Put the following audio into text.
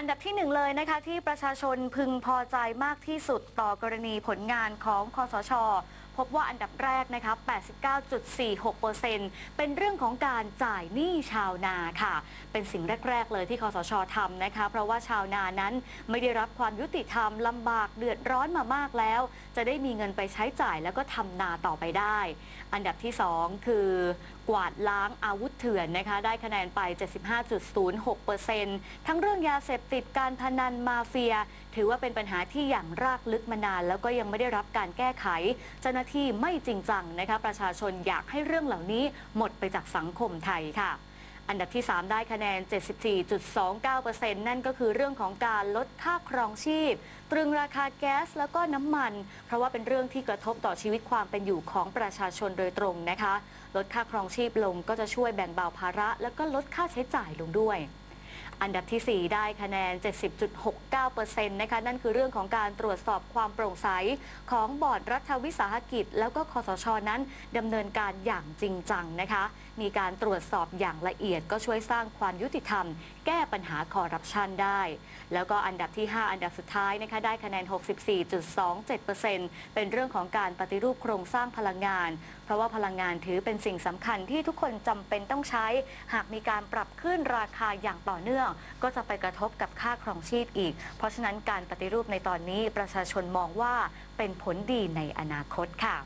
อันดับที่หนึ่งเลยนะคะที่ประชาชนพึงพอใจมากที่สุดต่อกรณีผลงานของคอสชพบว่าอันดับแรกนะคะ 89.46%เป็นเรื่องของการจ่ายหนี้ชาวนาค่ะ เป็นสิ่งแรก ๆ เลยที่คอสชทำนะคะ เพราะว่าชาวนานั้นไม่ได้รับความยุติธรรมลำบากเดือดร้อนมามากแล้ว จะได้มีเงินไปใช้จ่ายแล้วก็ทำนาต่อไปได้ อันดับที่ 2 คือกวาดล้างอาวุธเถื่อนนะคะ ได้คะแนนไป 75.06%ทั้งเรื่องยาเสพติดการพนันมาเฟียถือว่าเป็นปัญหาที่อย่างรากลึกมานาน แล้วก็ยังไม่ได้รับการแก้ไข เจ้าหน้าที่ไม่จริงจังนะคะประชาชนอยากให้เรื่องเหล่านี้หมดไปจากสังคมไทยค่ะอันดับที่ 3 ได้คะแนน 74.29%นั่นก็คือเรื่องของการลดค่าครองชีพ ตรึงราคาแก๊สแล้วก็น้ำมัน เพราะว่าเป็นเรื่องที่กระทบต่อชีวิตความเป็นอยู่ของประชาชนโดยตรงนะคะ ลดค่าครองชีพลงก็จะช่วยแบ่งเบาภาระ แล้วก็ลดค่าใช้จ่ายลงด้วย อันดับที่ 4 ได้คะแนน 70.69%นะคะนั่นคือเรื่องของการตรวจสอบความโปร่งใส ของบอร์ดรัฐวิสาหกิจ แล้วก็คอสชนั้นดำเนินการอย่างจริงจังนะคะ มีการตรวจสอบอย่างละเอียดก็ช่วยสร้างความยุติธรรม แก้ปัญหาคอร์รัปชันได้ แล้วก็อันดับที่ 5 อันดับสุดท้ายนะคะได้คะแนน 64.27%เป็นเรื่องของการปฏิรูปโครงสร้างพลังงาน เพราะว่าพลังงานถือเป็นสิ่งสำคัญที่ทุกคนจำเป็นต้องใช้ หากมีการปรับขึ้นราคาอย่างต่อเนื่องก็จะไปกระทบกับค่าครองชีพอีก เพราะฉะนั้นการปฏิรูปในตอนนี้ประชาชนมองว่าเป็นผลดีในอนาคตค่ะ